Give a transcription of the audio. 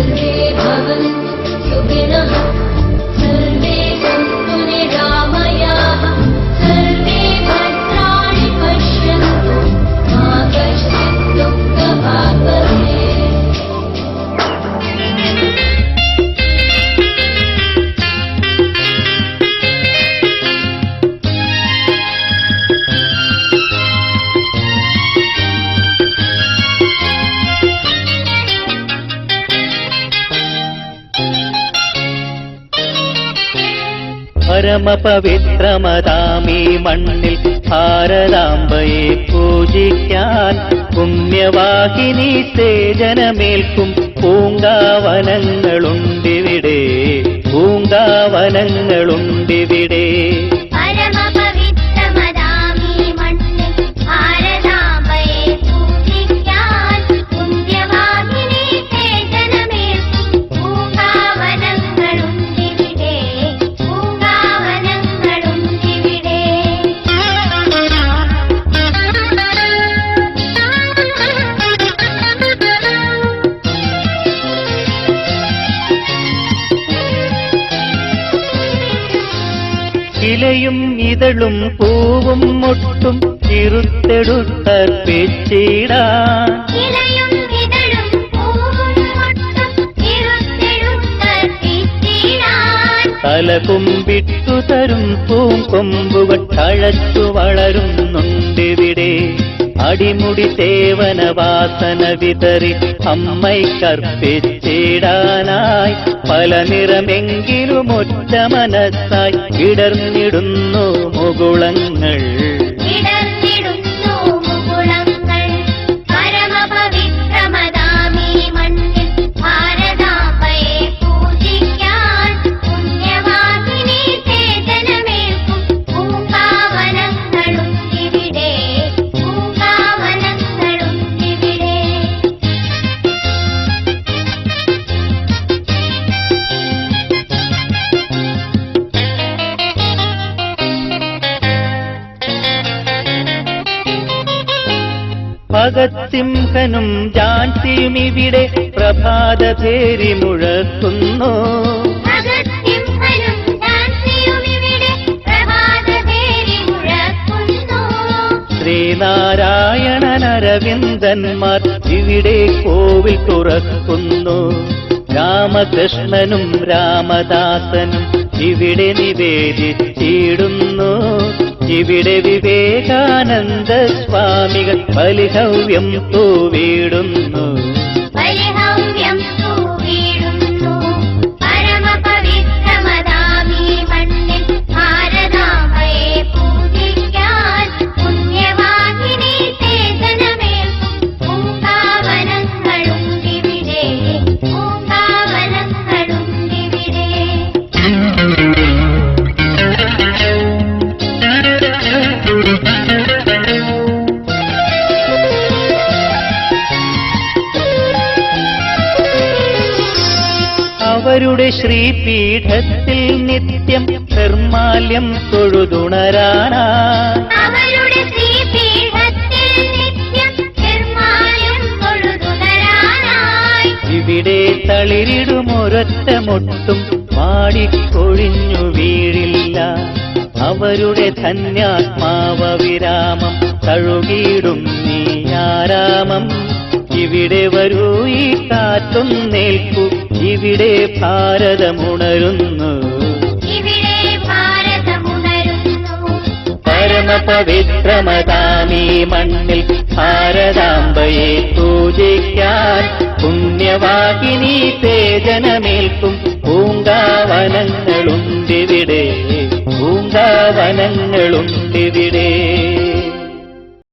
Amen. പരമപവിത്രമതാമീ മണ്ണിൽ ഭാരതാംബയെ പൂജിക്കാൻ പുണ്യവാഹിനി സേജനമേൽക്കും പൂങ്കാവനങ്ങളുണ്ടിവിടെ പൂങ്കാവനങ്ങളുണ്ടിവിടെ. ഇലയും ഇതളും പൂവും മുട്ടും പൂവും മൊട്ടും ഇരുത്തെടുത്തർപ്പിച്ചിടാൻ തലകുമ്പിട്ടു തരും പൂങ്കൊമ്പുകൾ തഴച്ചു വളരുന്നുണ്ടിവിടെ അടിമുടി സേവന വാസന വിതറി അമ്മയ്ക്കർപ്പിച്ചിടാനായി പല നിറമെങ്കിലും ഒറ്റ മനസ്സായി ഇടർന്നിടുന്നു മുകുളങ്ങൾ. ഭഗത് സിംഹനും ജാൻസിയും ഇവിടെ പ്രഭാത പേരി മുഴക്കുന്നു. അരവിന്ദന്മാർ ഇവിടെ കോവിൽ തുറക്കുന്നു. രാമകൃഷ്ണനും രാമദാസനും ഇവിടെ നിവേദിച്ചിടുന്നു. ഇവിടെ വിവേകാനന്ദ സ്വാമികൾ ബലിഹവ്യം തൂവിടുന്നു. അവരുടെ ശ്രീപീഠത്തിൽ നിത്യം നിർമാല്യം തൊഴുതുണരാണ് ഇവിടെ തളിരിടുമൊരൊറ്റ മുട്ടും പാടിക്കൊഴിഞ്ഞു വീഴില്ല. അവരുടെ ധന്യാത്മാവ വിരാമം തഴുകിയിടും നീ ആരാമം ഇവിടെ വരൂ ഈ കാറ്റും നേൽക്കൂ ഇവിടെ ഭാരതമുണരുന്നു. പരമപവിത്രമതാമീ മണ്ണിൽ ഭാരതാംബയെ പൂജിക്കാൻ പുണ്യവാഹിനി തേജനമേൽക്കും. പൂങ്കാവനങ്ങളുണ്ടിവിടെ പൂങ്കാവനങ്ങളുണ്ടിവിടെ.